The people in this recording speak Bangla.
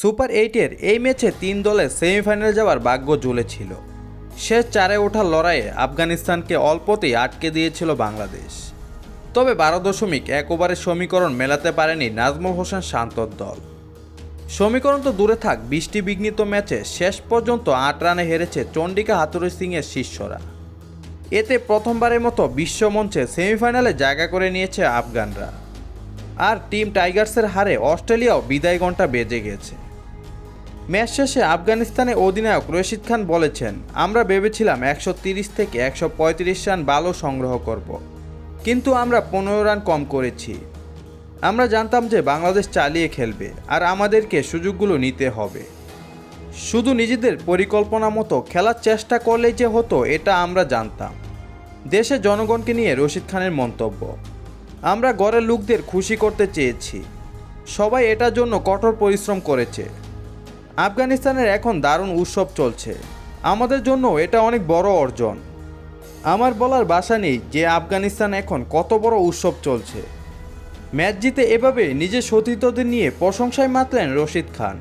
সুপার এইটের এই ম্যাচে তিন দলের সেমিফাইনালে যাওয়ার ভাগ্য ঝুলেছিল শেষ চারে ওঠার লড়াইয়ে আফগানিস্তানকে অল্পতেই আটকে দিয়েছিল বাংলাদেশ। তবে বারো দশমিক এক ওভারের সমীকরণ মেলাতে পারেনি নাজমুল হোসেন শান্তর দল। সমীকরণ তো দূরে থাক, বৃষ্টি বিঘ্নিত ম্যাচে শেষ পর্যন্ত আট রানে হেরেছে চন্ডিকা হাতুরি সিংয়ের শিষ্যরা। এতে প্রথমবারের মতো বিশ্বমঞ্চে সেমিফাইনালে জায়গা করে নিয়েছে আফগানরা। আর টিম টাইগার্সের হারে অস্ট্রেলিয়াও বিদায় ঘণ্টা বেজে গেছে। ম্যাচ শেষে আফগানিস্তানের অধিনায়ক রশিদ খান বলেছেন, আমরা ভেবেছিলাম একশো তিরিশ থেকে একশো পঁয়ত্রিশ রান ভালো সংগ্রহ করব। কিন্তু আমরা পনেরো রান কম করেছি। আমরা জানতাম যে বাংলাদেশ চালিয়ে খেলবে আর আমাদেরকে সুযোগগুলো নিতে হবে। শুধু নিজেদের পরিকল্পনা মতো খেলার চেষ্টা করলেই যে হতো, এটা আমরা জানতাম। দেশের জনগণকে নিয়ে রশিদ খানের মন্তব্য, আমরা গড়ের লোকদের খুশি করতে চেয়েছি। সবাই এটার জন্য কঠোর পরিশ্রম করেছে। আফগানিস্তানের এখন দারুণ উৎসব চলছে। আমাদের জন্য এটা অনেক বড় অর্জন। আমার বলার বাসা নেই যে আফগানিস্তান এখন কত বড় উৎসব চলছে। ম্যাচ জিতে এভাবে নিজের সতীর্থদের নিয়ে প্রশংসায় মাতলেন রশিদ খান।